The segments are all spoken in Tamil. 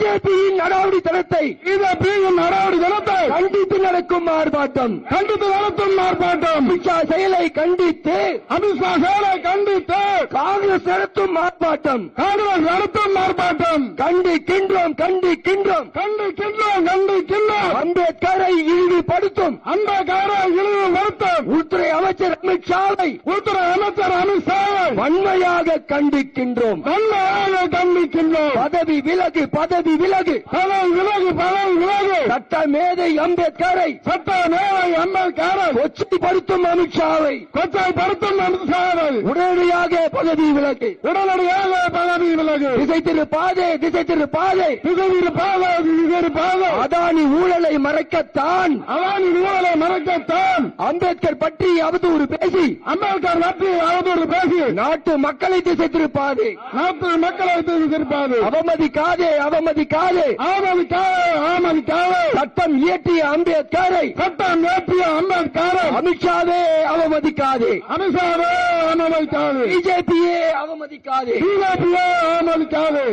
பிஜேபியின் நடவடித்தனத்தை பிஜேபியின் நடவடிக்கை கண்டித்து நடக்கும் ஆர்ப்பாட்டம். கண்டித்து நடத்தும் ஆர்ப்பாட்டம். அமித்ஷா செயலை கண்டித்து அமித்ஷா செயலை கண்டித்து காங்கிரஸ் நடத்தும் ஆர்ப்பாட்டம். காங்கிரஸ் நடத்தும் ஆர்ப்பாட்டம். கண்டிக்கின்றோம் கண்டிக்கின்றோம். கண்டிக்கின்றோம் கண்டிக்கின்றோம். அம்பேத்கரை இழிவுபடுத்தும். அந்த கார இழிவு வருத்தம் உள்துறை அமைச்சர் அமித்ஷாவை உள்துறை அமைச்சர் அமித்ஷாவை வன்மையாக கண்டிக்கின்றோம். வன்மையாக கண்டிக்கின்றோம். பதவி விலகு பதவி விலகு. பதவி விலகு பதவி விலகு. சட்ட மேதை அம்பேத்கரை சட்ட மேலை அம்பேத்கரை கொச்சைப்படுத்தும் அமித்ஷாவை. கொச்சைப்படுத்தும் அமித்ஷாவை. உடனடியாக பதவி விலகு. உடனடியாக பதவி விலகு. திசை திரு பாதை. திசை திரு பாதை திசையிருப்பாக திசையிருப்பாக அதானி ஊழலை மறைக்கத்தான். அதானி ஊழலை மறைக்கத்தான். அம்பேத்கர் பற்றி அவதூறு பேசி. அம்பேத்கர் பற்றி அவதூறு பேசி. நாட்டு மக்களை திசை திருப்பாதே நாட்டு மக்களை திருப்பாது அவமதிக்காதே அவமதிக்காதே ஆமதிக்காக ஆமதிக்காக சட்டம் இயற்றிய அம்பேத்கரை. சட்டம் ஏற்றிய அம்பேத்கரை. அமித்ஷாவே அவமதிக்காதே அமித்ஷாவே ஆமதிக்காது பிஜேபியே அவமதிக்காதே பிஜேபியே ஆமதிக்காது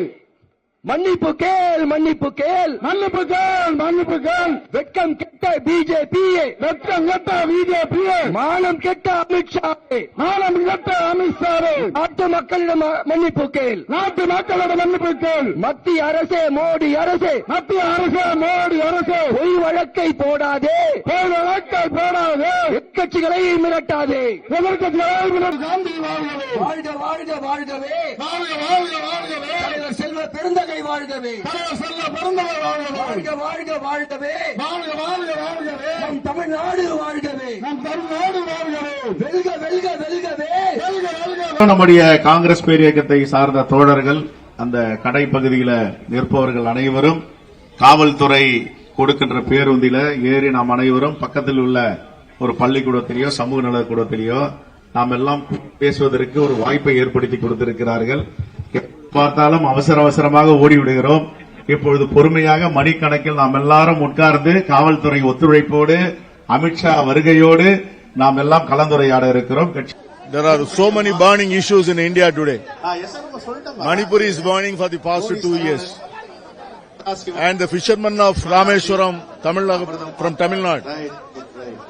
மன்னிப்பு கேள் மன்னிப்பு கேள். மன்னிப்பு கேள் மன்னிப்பு கேள். வெட்கம் கெட்ட பிஜேபியே. வெட்டம் கெட்ட பிஜேபியே. மானம் கெட்ட அமித்ஷாவே. மானம் கெட்ட அமித்ஷாவே. நாட்டு மக்களிடம் மன்னிப்பு கேள். நாட்டு மக்களிடம் மன்னிப்பு கேள். மத்திய அரசே மோடி அரசே. மத்திய அரசு மோடி அரசு. பொய் வழக்கை போடாதே. போய் வழக்கை போடாது. எக்கட்சிகளை மிரட்டாதே. வாழ்கவே வாழ்க வாழ்க வாழ்கவே. வாழ்க வாழ்க வாழ்கவே. செல்வ பெருந்தகை வாழ்கவே. தலைவர் செல்ல பிறந்தவர் வாழ்கவே வாழ்க. வாழ்க வாழ்கவே. வாழ்க வாழ்க வாழ்கவே. நம் தமிழ்நாடு வாழ்கவே. நம் தமிழ்நாடு வாழ்கவே. வெல்க வெல்க வெல்கவே. வெல்க வெல்க. நம்முடைய காங்கிரஸ் பேரியக்கத்தை சார்ந்த தோழர்கள் அந்த கடை பகுதியில நிற்பவர்கள் அனைவரும் காவல்துறை கொடுக்கின்ற பேருந்தில ஏறி நாம் அனைவரும் பக்கத்தில் உள்ள ஒரு பள்ளிக்கூடத்திலேயோ சமூக நலக்கூடத்திலேயோ நாம் எல்லாம் பேசுவதற்கு ஒரு வாய்ப்பை ஏற்படுத்தி கொடுத்திருக்கிறார்கள். பார்த்தாலும் அவசர அவசரமாக ஓடிவிடுகிறோம் இப்பொழுது பொறுமையாக மணிக்கணக்கில் நாம் எல்லாரும் உட்கார்ந்து காவல்துறை ஒத்துழைப்போடு அமித்ஷா வருகையோடு நாம் எல்லாம் கலந்துரையாட இருக்கிறோம் கட்சி There are so many burning issues in India today. Manipur is burning for the past two years. And the fishermen of Rameshwaram, Tamil from Tamil Nadu,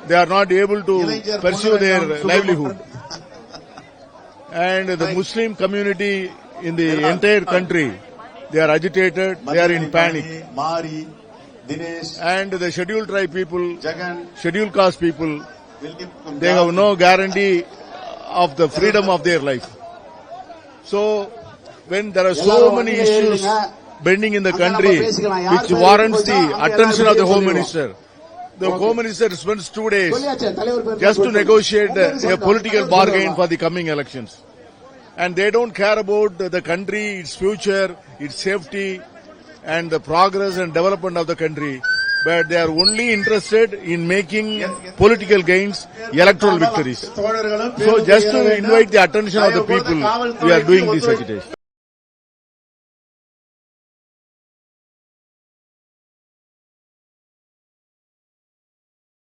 they are not able to pursue their livelihood. And the Muslim community in the entire country. They are agitated, they are in panic. And the scheduled tribe people, scheduled caste people, they have no guarantee of the freedom of their life. So, when there are so many issues bending in the country, which warrants the attention of the Home Minister, the okay. Home Minister spends two days just to negotiate a political bargain for the coming elections. And they don't care about the country, its future, its safety, and the progress and development of the country. But they are only interested in making political gains, electoral victories. So just to invite the attention of the people, we are doing this agitation.